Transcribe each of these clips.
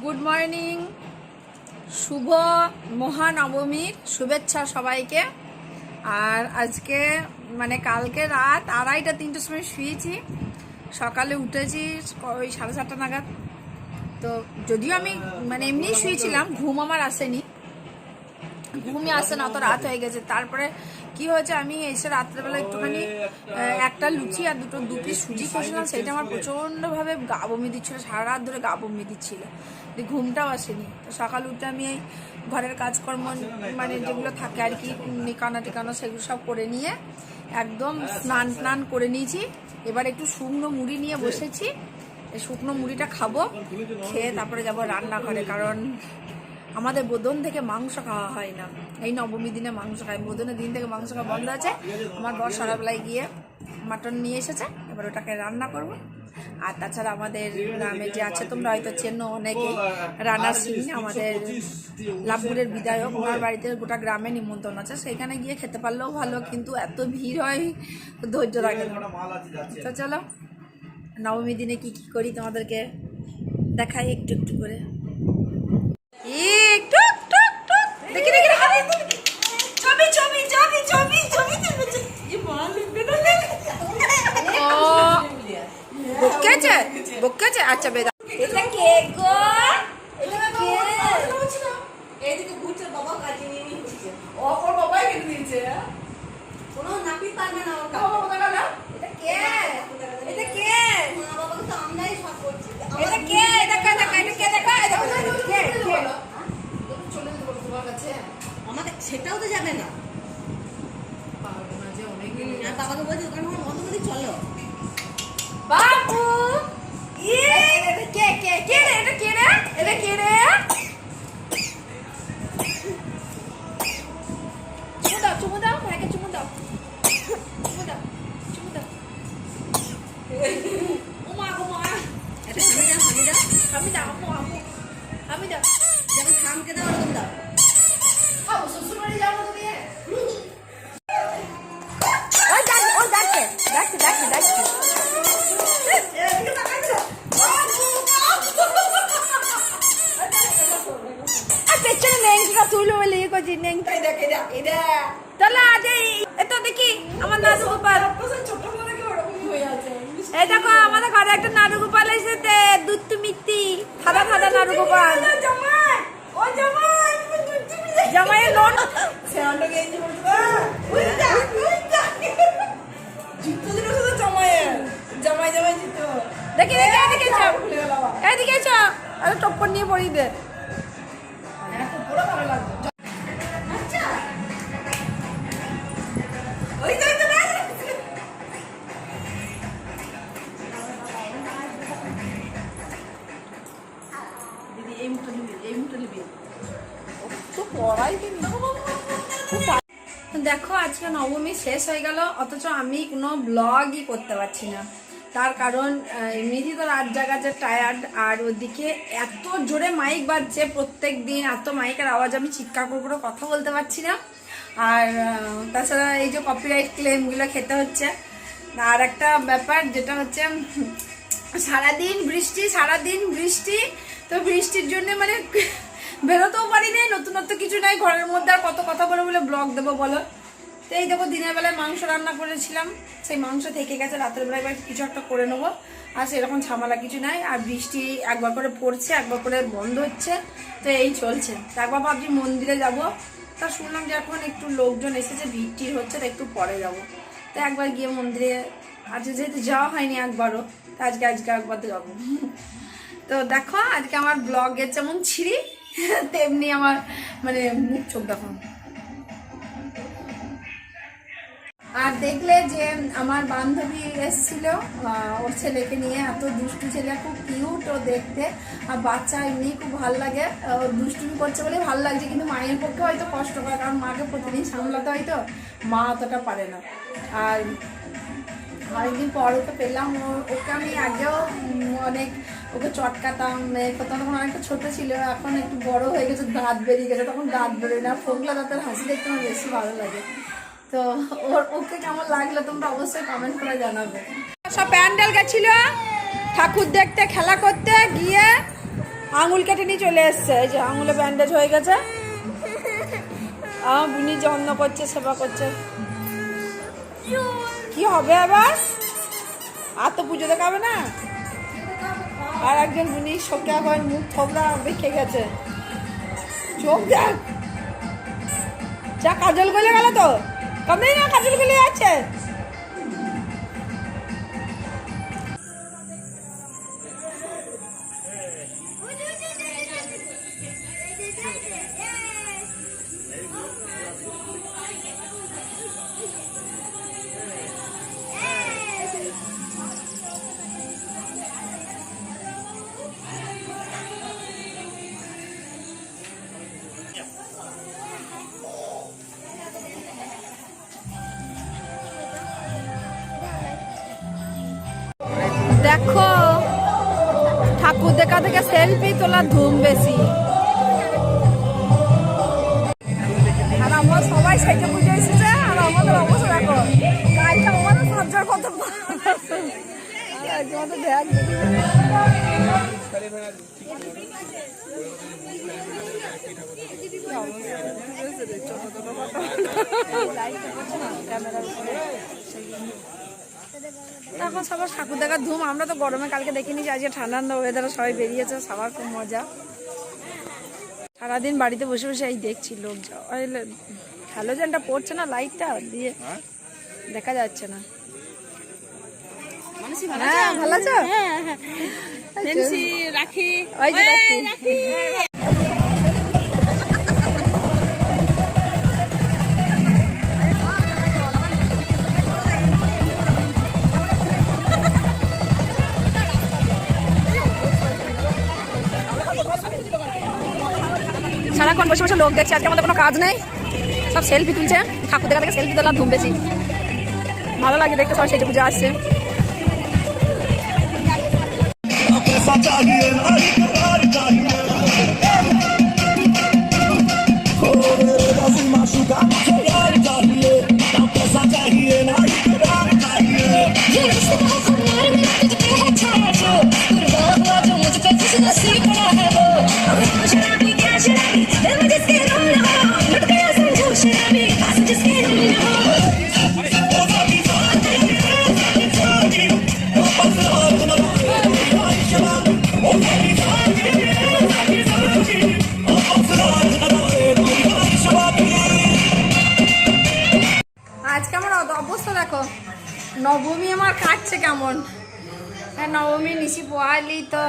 Good morning শুভ মহানবমীর শুভেচ্ছা সবাইকে। আর আজকে মানে কালকে রাত আড়াইটা, তিনটের সময় শুয়েছি। সকালে উঠেছি ওই সাড়ে সাতটা নাগাদ। তো যদিও আমি মানে এমনিই শুয়েছিলাম, ঘুম আমার আসেনি। ঘুমই আসে না অত রাত হয়ে গেছে। তারপরে কি হয়েছে? আমি এসে রাত্রেবেলা একটুখানি একটা লুচি আর দুটো, দু পিস সুজি খেয়েছিলাম। সেটা আমার প্রচণ্ডভাবে গা বমি দিচ্ছিল সারা রাত ধরে গা বমি দিচ্ছিল। ঘুমটাও আসেনি। তো সকাল উঠে আমি এই ঘরের কাজকর্ম মানে যেগুলো থাকে আর কি, নিকানা টিকানো, সেগুলো সব করে নিয়ে একদম স্নান টান করে নিয়েছি। এবার একটু শুকনো মুড়ি নিয়ে বসেছি। শুকনো মুড়িটা খাব, খেয়ে তারপরে যাব রান্না করে কারণ আমাদের বোদন থেকে মাংস খাওয়া হয় না। এই নবমী দিনে মাংস খাই। বোদনের দিন থেকে মাংস খাওয়া বন্ধ আছে। আমার বর সকালবেলায় গিয়ে মাটন নিয়ে এসেছে। এবার ওটাকে রান্না করব। আর তাছাড়া আমাদের গ্রামে যে আছে, তোমরা হয়তো চেনো অনেকে রানা সিং, আমাদের লাভপুরের বিধায়ক। ওনার বাড়িতে গোটা গ্রামে নিমন্ত্রণ আছে। সেখানে গিয়ে খেতে পারলেও ভালো, কিন্তু এত ভিড় হয়, ধৈর্য রাখে তো চলো, নবমী দিনে কি কি করি তোমাদেরকে দেখাই একটু একটু করে। আচ্ছা, বেদা। এটা কে গো? এটা কে? এইদিকে ঘুরছে বাবা কাজে নিয়ে নিয়ে ঘুরছে বাবাই কিনে দিয়েছে। কোনো নাপিত পারবে না ওর বাবা, বাবা, বাবা, বাবা। এটা কে? এটা কে? মা বাবাকে তো আমরাই সব করছি এটা কে? এটা কে? দেখা, এটা কে? দেখা, এটা কে? কে? কে? আমাদের সেটাও তো যাবে না বাবাকে বলছি আমার বন্ধ করে চলো বাবু কে কে কে রে এটা কে রে এটা কে রে বলে করছি নেংটা তাহলে আজ এই এ তো দেখি আমার নাদু গোপাল। এই দেখো আমাদের ঘরে একটা নাড়ু গোপাল এসেছে দুধ মিত্তি সাদা সাদা নাড়ু গোপাল। জামাইয়ের লোন দেখি দেখি এদিকে এসো। এদিকে এসো। আরে টপ্পর নিয়ে পড়ি দে। দেখো, আজকে নবমী শেষ হয়ে গেল, অথচ আমি কোনো ব্লগই করতে পারছি না। তার কারণ এমনিতেই তো রাত জাগাতে টায়ার্ড আর ওদিকে এত জোরে মাইক বাজছে, প্রত্যেক দিন এত মাইকের আওয়াজ, আমি চিৎকার করে করে কথা বলতে পারছি না। আর তাছাড়া এই যে কপিরাইট ক্লেমগুলো খেতে হচ্ছে। আর একটা ব্যাপার, যেটা হচ্ছে, সারাদিন বৃষ্টি সারাদিন বৃষ্টি তো বৃষ্টির জন্য মানে বেরোতেও পারি নাই নতুনত্ব কিছু নাই, ঘরের মধ্যে আর কত কথা বলে বলে ব্লগ দেবো বলো? তো এই দেখো দিনের বেলায় মাংস রান্না করেছিলাম, সেই মাংস থেকে গেছে, রাতের বেলায় এবার কিছু একটা করে নেব, আর সেরকম ঝামেলা কিছু নাই, আর বৃষ্টি একবার করে পড়ছে, একবার করে বন্ধ হচ্ছে, তো এই চলছে। একবার ভাবছি মন্দিরে যাব, তা শুনলাম যে এখন একটু লোকজন এসেছে ভিড়টি হচ্ছে, তা একটু পরে যাব। তো একবার গিয়ে মন্দিরে আজকে যেহেতু যাওয়া হয়নি একবারও, তো আজকে আজকে একবার যাব। তো দেখো আজকে আমার ব্লগের যেমন ছিঁড়ি তেমনি আমার মানে মুখ চোখ দেখো। আর দেখলে যে আমার বান্ধবী এসেছিল ওর ছেলেকে নিয়ে এত দুষ্টু ছেলে খুব কিউট ও দেখতে। আর বাচ্চা এমনি খুব ভালো লাগে। আহ, ও দুষ্টুমি করছে বলে ভালো লাগছে কিন্তু মায়ের পক্ষে হয়তো কষ্ট করে কারণ মাকে প্রতিদিন সামলাতে হয় তো মা অতটা পারে না। আর অনেকদিন পর ওকে পেলাম ওকে আমি আগেও অনেক ওকে চটকাতাম করতাম, তখন অনেকটা ছোট ছিল, এখন একটু বড় হয়ে গেছে, দাঁত বেরিয়ে গেছে, তখন দাঁত বেরোয় না। ফোকলা দাঁতের হাসি দেখতে আমার বেশি ভালো লাগে। তো ওর, ওকে কেমন লাগল তোমরা অবশ্যই কমেন্ট করে জানাবে। সব প্যান্ডেল গেছিল, ঠাকুর দেখতে, খেলা করতে, গিয়ে আঙুল কেটে নিয়ে চলে এসছে। যে আঙুলে ব্যান্ডেজ হয়ে গেছে। আমার বুনি যত্ন করছে, সেবা করছে। কি হবে আবার? আর তো পুজো দেখাবে না? আর একজন উনি শোকে আবার মুখ থবড়া বেঁকে গেছে। চোখ দেখ। যা কাজল গলে গেল তো? কমে না কাজল গলে যাচ্ছে? দেখো ঠাকুর দেখা থেকে সেলফি তোলার ধুম বেশি। আর আমরা সবাই সেজে পুজো এসেছে, আর আমাদের অবস্থা দেখো কালকে আমাদের সজ্জার কত দেখি। এখন সবার ঠাকুর দেখার ধুম আমরা তো গরমে কালকে দেখিনি যে আজকে ঠান্ডা ওয়েদারে সবাই বেরিয়েছে সবার খুব মজা। সারাদিন বাড়িতে বসে বসে এই দেখছি লোক হ্যালোজেনটা পড়ছে না লাইটটা দিয়ে দেখা যাচ্ছে না। হ্যাঁ ভালো আছো? রাখি। সারাক্ষণ বসে বসে লোক দেখছে, আজকে আমাদের কোনো কাজ নেই। সব সেলফি তুলছে। ঠাকুর দেখা থেকে সেলফি তোলা ধুম বেশি। ভালো লাগে দেখতে সব সেটা পুজো আসছে। নবমী আমার কাটছে কেমন? হ্যাঁ নবমী নিশি পোয়ালি তো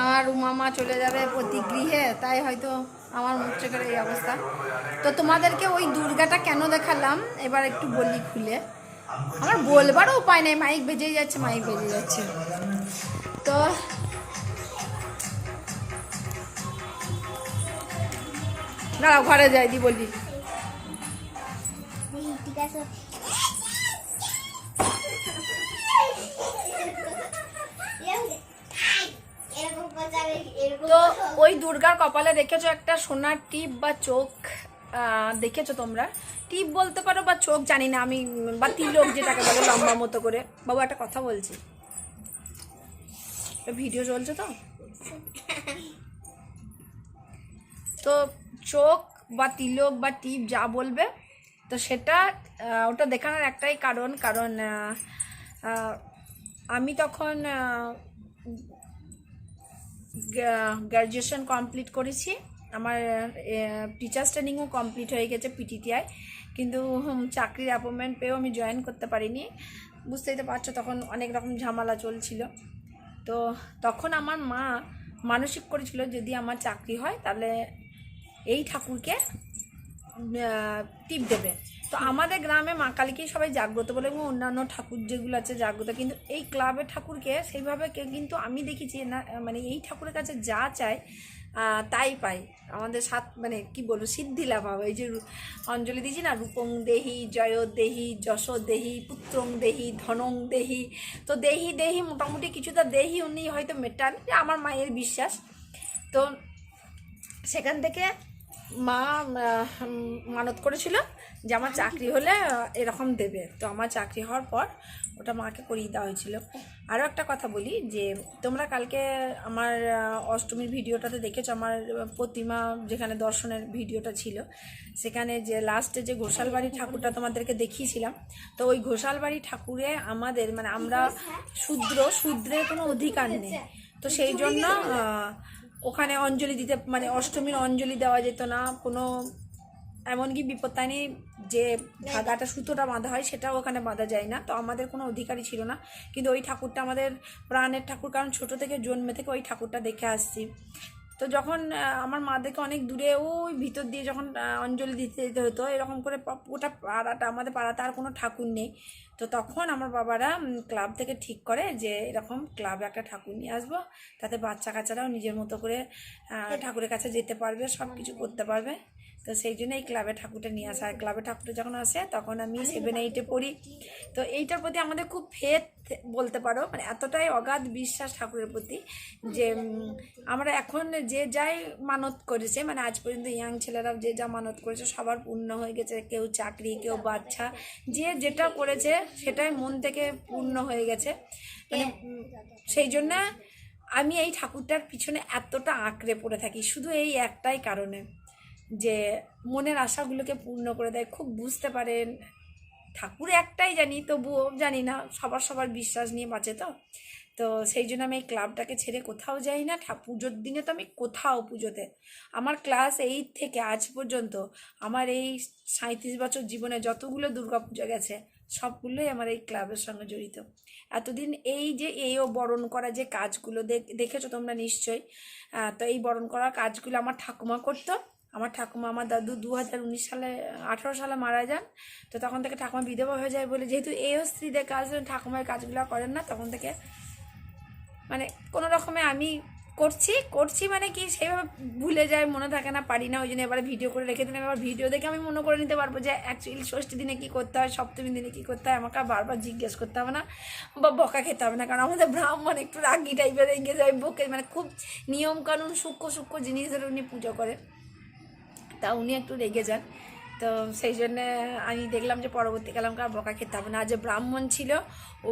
আমার উমামা চলে যাবে প্রতি গৃহে, তাই হয়তো আমার মুখ চোখের এই অবস্থা। তো তোমাদেরকে ওই দুর্গাটা কেন দেখালাম? এবার একটু বলি খুলে। আমার বলবারও উপায় নেই মাইক বেজেই যাচ্ছে মাইক বেজে যাচ্ছে। তো দাঁড়াও, ঘরে যাই, দি বলি। তো ওই দুর্গার কপালে দেখেছ একটা সোনার টিপ বা চোখ? দেখেছ তোমরা? টিপ বলতে পারো বা চোখ জানি না আমি বা তিলক যেটাকে বলে লম্বা মতো করে। বাবু একটা কথা বলছি। ভিডিও চলছে তো? তো চোখ বা তিলক বা টিপ যা বলবে তো সেটা ওটা দেখানোর একটাই কারণ। কারণ আমি তখন গ্র্যাজুয়েশন কমপ্লিট করেছি। আমার টিচার্স ট্রেনিংও কমপ্লিট হয়ে গেছে পিটিটিআই কিন্তু চাকরির অ্যাপয়েন্টমেন্ট পেয়েও আমি জয়েন করতে পারিনি। বুঝতেই তো পারছ, তখন অনেক রকম ঝামেলা চলছিল। তো তখন আমার মা মানসিক করেছিল, যদি আমার চাকরি হয়, তাহলে এই ঠাকুরকে টিপ দেবে। তো আমাদের গ্রামে মা কালীকেই সবাই জাগ্রত বলে এবং অন্যান্য ঠাকুর যেগুলো আছে জাগ্রত। কিন্তু এই ক্লাবের ঠাকুরকে সেইভাবে কিন্তু আমি দেখেছি না মানে এই ঠাকুরের কাছে যা চাই তাই পাই। আমাদের সাত মানে কি বলব সিদ্ধি লাভ হবে। এই যে অঞ্জলি দিয়েছি না, রূপং দেহি, জয় দেহি, যশ দেহি, পুত্রং দেহি, ধনং দেহি। তো দেহি দেহি মোটামুটি কিছুটা দেহি উনি হয়তো মেটান আমার মায়ের বিশ্বাস। তো সেখান থেকে মা মানত করেছিল যে আমার চাকরি হলে এরকম দেবে। তো আমার চাকরি হওয়ার পর ওটা মাকে করিয়ে দেওয়া হয়েছিল। আরও একটা কথা বলি যে তোমরা কালকে আমার অষ্টমীর ভিডিওটাতে দেখেছ আমার প্রতিমা যেখানে দর্শনের ভিডিওটা ছিল সেখানে যে লাস্টে যে ঘোষালবাড়ি ঠাকুরটা তোমাদেরকে দেখিয়েছিলাম তো ওই ঘোষালবাড়ি ঠাকুরে আমাদের মানে আমরা শূদ্র শূদ্রের কোনো অধিকার নেই। তো সেই জন্য ওখানে অঞ্জলি দিতে মানে অষ্টমীর অঞ্জলি দেওয়া যেত না, কোনো এমনকি বিপত্তানি যে ধাগাটা সুতোটা বাঁধা হয় সেটাও ওখানে বাঁধা যায় না। তো আমাদের কোনো অধিকারই ছিল না। কিন্তু ওই ঠাকুরটা আমাদের প্রাণের ঠাকুর, কারণ ছোট থেকে জন্মে থেকে ওই ঠাকুরটা দেখে আসছি। তো যখন আমার মাদেরকে অনেক দূরে ওই ভিতর দিয়ে যখন অঞ্জলি দিতে যেতে হতো এরকম করে ওটা গোটা পাড়াটা আমাদের পাড়াতে আর কোনো ঠাকুর নেই। তো তখন আমার বাবারা ক্লাব থেকে ঠিক করে যে এরকম ক্লাবে একটা ঠাকুর নিয়ে আসব তাতে বাচ্চা কাচ্চারাও নিজের মতো করে আহ, ঠাকুরের কাছে যেতে পারবে সব কিছু করতে পারবে। তো সেই জন্য এই ক্লাবে ঠাকুরটা নিয়ে আসা আর ক্লাবে ঠাকুরটা যখন আসে তখন আমি সেভেন এইটে পড়ি। তো এইটার প্রতি আমাদের খুব ফেথ বলতে পারো মানে এতটাই অগাধ বিশ্বাস ঠাকুরের প্রতি যে আমরা এখন যে যাই মানত করেছে মানে আজ পর্যন্ত ইয়াং ছেলেরা যে যা মানত করেছে সবার পূর্ণ হয়ে গেছে। কেউ চাকরি কেউ বাচ্চা যে যেটা করেছে সেটাই মন থেকে পূর্ণ হয়ে গেছে। মানে সেই জন্য আমি এই ঠাকুরটার পিছনে এতটা আঁকড়ে পড়ে থাকি শুধু এই একটাই কারণে। যে মনের আশাগুলোকে পূর্ণ করে দেয়, খুব বুঝতে পারেন। ঠাকুর একটাই জানি, তবুও জানি না, সবার সবার বিশ্বাস নিয়ে বাঁচে তো। তো সেই জন্য আমি এই ক্লাবটাকে ছেড়ে কোথাও যাই না। পুজোর দিনে তো আমি কোথাও পুজোতে। আমার ক্লাস এইট থেকে আজ পর্যন্ত আমার এই সাঁত্রিশ বছর জীবনে যতগুলো দুর্গা পুজো গেছে, সবগুলোই আমার এই ক্লাবের সঙ্গে জড়িত। এতদিন এই যে, এই ও বরণ করা যে কাজগুলো দেখ- দেখেছ তোমরা নিশ্চয়ই? তো এই বরণ করা কাজগুলো আমার ঠাকুমা করতো। আমার ঠাকুমা, আমার দাদু দু হাজার উনিশ সালে, আঠারো সালে মারা যান, তো তখন থেকে ঠাকুমা বিধবা হয়ে যায় বলে যেহেতু এও স্ত্রীদের কাজ ঠাকুমার কাজগুলো করেন না, তখন থেকে মানে কোনো রকমে আমি করছি করছি মানে কি সেভাবে ভুলে যায়, মনে থাকে না, পারি না, ওই জন্য এবারে ভিডিও করে রেখে দিলাম। এবার ভিডিও দেখে আমি মনে করে নিতে পারব যে অ্যাকচুয়ালি ষষ্ঠী দিনে কী করতে হয় সপ্তমী দিনে কী করতে হয়, আমাকে বারবার জিজ্ঞেস করতে হবে না বা বকা খেতে হবে না, কারণ আমাদের ব্রাহ্মণ একটু রাগি টাইপের রেগে যায়, বকে মানে খুব নিয়মকানুন সূক্ষ্ম সূক্ষ্ম জিনিসের উনি পুজো করে। তা উনি একটু রেগে যান। তো সেই জন্যে আমি দেখলাম যে পরবর্তীকালে আমাকে আর বকা খেতে হবে না। যে ব্রাহ্মণ ছিল, ও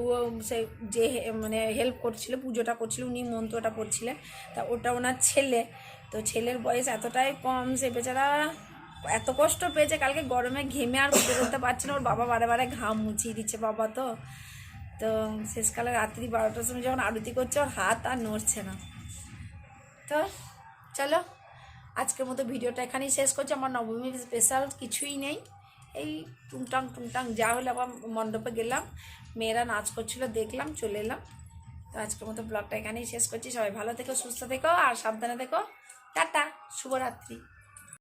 সে যে মানে হেল্প করছিল, পুজোটা করছিল, উনি মন্ত্রটা পড়ছিলেন তা ওটা ওনার ছেলে। তো ছেলের বয়স এতটাই কম সে বেচারা এত কষ্ট পেয়েছে, কালকে গরমে ঘেমে আর করতে পারছে না। ওর বাবা বারে বারে ঘাম মুছিয়ে দিচ্ছে বাবা তো। তো শেষকালে রাত্রি বারোটার সময় যখন আরতি করছে, ওর হাত আর নড়ছে না। তো চলো। আজকের মতো ভিডিওটা এখানেই শেষ করছি। আমার নবমীর স্পেশাল কিছুই নেই। এই টুংটাং টুংটাং যা হলে আবার মণ্ডপে গেলাম। মেয়েরা নাচ করছিল, দেখলাম, চলে এলাম। তো আজকের মতো ব্লগটা এখানেই শেষ করছি। সবাই ভালো থেকো, সুস্থ থেকো, আর সাবধানে থেকো। টাটা, শুভরাত্রি।